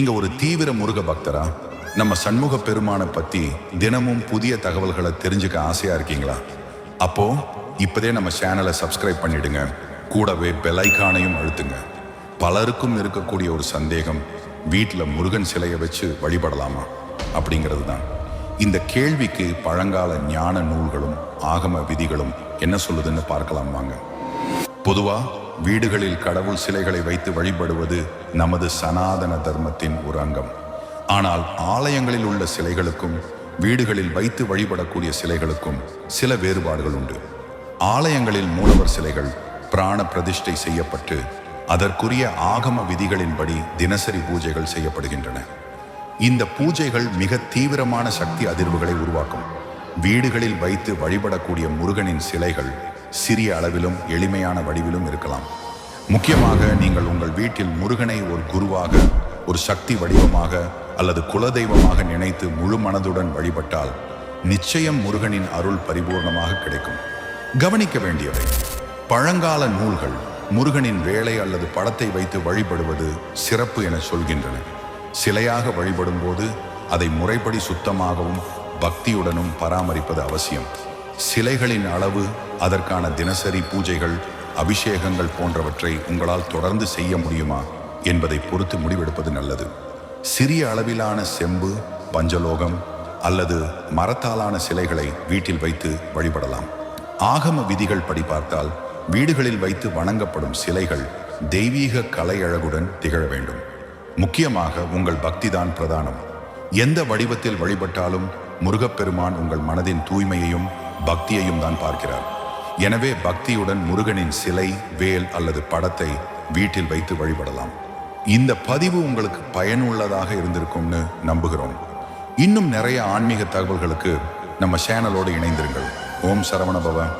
நீங்க ஒரு தீவிர முருக பக்தரா? நம்ம சண்முக பெருமானை பத்தி தினமும் புதிய தகவல்களை தெரிஞ்சுக்க ஆசையா இருக்கீங்களா? அப்போ இப்பதே நம்ம சேனலை சப்ஸ்கிரைப் பண்ணிடுங்க. கூடவே பெலைக்கானையும் அழுத்துங்க. பலருக்கும் இருக்கக்கூடிய ஒரு சந்தேகம் வீட்டில் முருகன் சிலையை வச்சு வழிபடலாமா? அப்படிங்கிறது தான் இந்த கேள்விக்கு பழங்கால ஞான நூல்களும் ஆகம விதிகளும் என்ன சொல்லுதுன்னு பார்க்கலாம் வாங்க. பொதுவா வீடுகளில் கடவுள் சிலைகளை வைத்து வழிபடுவது நமது சனாதன தர்மத்தின் ஒரு அங்கம். ஆனால் ஆலயங்களில் உள்ள சிலைகளுக்கும் வீடுகளில் வைத்து வழிபடக்கூடிய சிலைகளுக்கும் சில வேறுபாடுகள் உண்டு. ஆலயங்களில் மூலவர் சிலைகள் பிராண பிரதிஷ்டை செய்யப்பட்டு அதற்குரிய ஆகம விதிகளின்படி தினசரி பூஜைகள் செய்யப்படுகின்றன. இந்த பூஜைகள் மிக தீவிரமான சக்தி அதிர்வுகளை உருவாக்கும். வீடுகளில் வைத்து வழிபடக்கூடிய முருகனின் சிலைகள் சிறிய அளவிலும் எளிமையான வடிவிலும் இருக்கலாம். முக்கியமாக நீங்கள் உங்கள் வீட்டில் முருகனை ஒரு குருவாக ஒரு சக்தி வடிவமாக அல்லது குலதெய்வமாக நினைத்து முழு மனதுடன் வழிபட்டால் நிச்சயம் முருகனின் அருள் பரிபூர்ணமாக கிடைக்கும். கவனிக்க வேண்டியவை. பழங்கால நூல்கள் முருகனின் வேலை அல்லது படத்தை வைத்து வழிபடுவது சிறப்பு என சொல்கின்றன. சிலையாக வழிபடும் போது அதை முறைப்படி சுத்தமாகவும் பக்தியுடனும் பராமரிப்பது அவசியம். சிலைகளின் அளவு அதற்கான தினசரி பூஜைகள் அபிஷேகங்கள் போன்றவற்றை உங்களால் தொடர்ந்து செய்ய முடியுமா என்பதை பொறுத்து முடிவெடுப்பது நல்லது. சிறிய அளவிலான செம்பு பஞ்சலோகம் அல்லது மரத்தாலான சிலைகளை வீட்டில் வைத்து வழிபடலாம். ஆகம விதிகள் படி பார்த்தால் வீடுகளில் வைத்து வணங்கப்படும் சிலைகள் தெய்வீக கலையழகுடன் திகழ வேண்டும். முக்கியமாக உங்கள் பக்திதான் பிரதானம். எந்த வடிவத்தில் வழிபட்டாலும் முருகப்பெருமான் உங்கள் மனதின் தூய்மையையும் பக்தியையும் தான் பார்க்கிறார். எனவே பக்தியுடன் முருகனின் சிலை வேல் அல்லது படத்தை வீட்டில் வைத்து வழிபடலாம். இந்த பதிவு உங்களுக்கு பயனுள்ளதாக இருந்திருக்கும்னு நம்புகிறோம். இன்னும் நிறைய ஆன்மீக தகவல்களுக்கு நம்ம சேனலோடு இணைந்திருங்கள். ஓம் சரவணபவன்